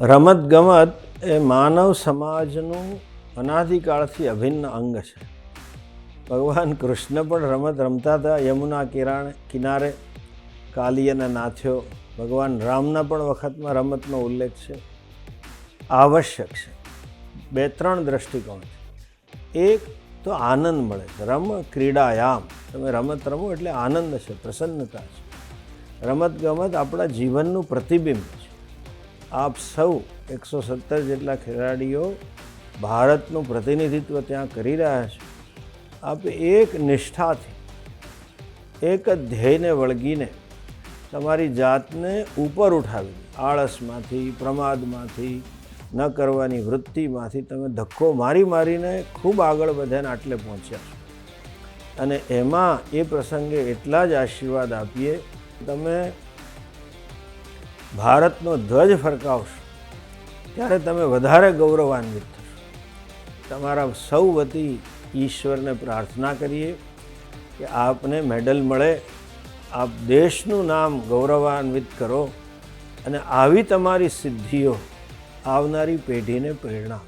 રમતગમત એ માનવ સમાજનું અનાદિકાળથી અભિન્ન અંગ છે. ભગવાન કૃષ્ણ પણ રમત રમતા હતા. યમુના કિરાણે, કિનારે કાલિયને નાથ્યો ભગવાન રામના પણ વખતમાં રમતનો ઉલ્લેખ છે. આવશ્યક છે. બે, ત્રણ દ્રષ્ટિકોણ છે. એક તો આનંદ મળે છે. રમ ક્રીડાયામ. તમે રમત રમો એટલે આનંદ છે, પ્રસન્નતા છે. રમત ગમત આપણા જીવનનું પ્રતિબિંબ છે. આપ સૌ એકસો સત્તર જેટલા ખેલાડીઓ ભારતનું પ્રતિનિધિત્વ ત્યાં કરી રહ્યા છે. આપ એક નિષ્ઠાથી, એક જ ધ્યેયને વળગીને તમારી જાતને ઉપર ઉઠાવી આળસમાંથી, પ્રમાદમાંથી, ન કરવાની વૃત્તિમાંથી તમે ધક્કો મારી મારીને ખૂબ આગળ વધ્યાને આટલે પહોંચ્યા છો. અને એમાં એ પ્રસંગે એટલા જ આશીર્વાદ આપીએ, તમે ભારતનો ધ્વજ ફરકાવશો, ત્યારે તમે વધારે ગૌરવાન્વિત થશો. તમારા સૌ વતી ઈશ્વરને પ્રાર્થના કરીએ કે આપને મેડલ મળે, આપ દેશનું નામ ગૌરવાન્વિત કરો અને આવી તમારી સિદ્ધિઓ આવનારી પેઢીને પ્રેરણા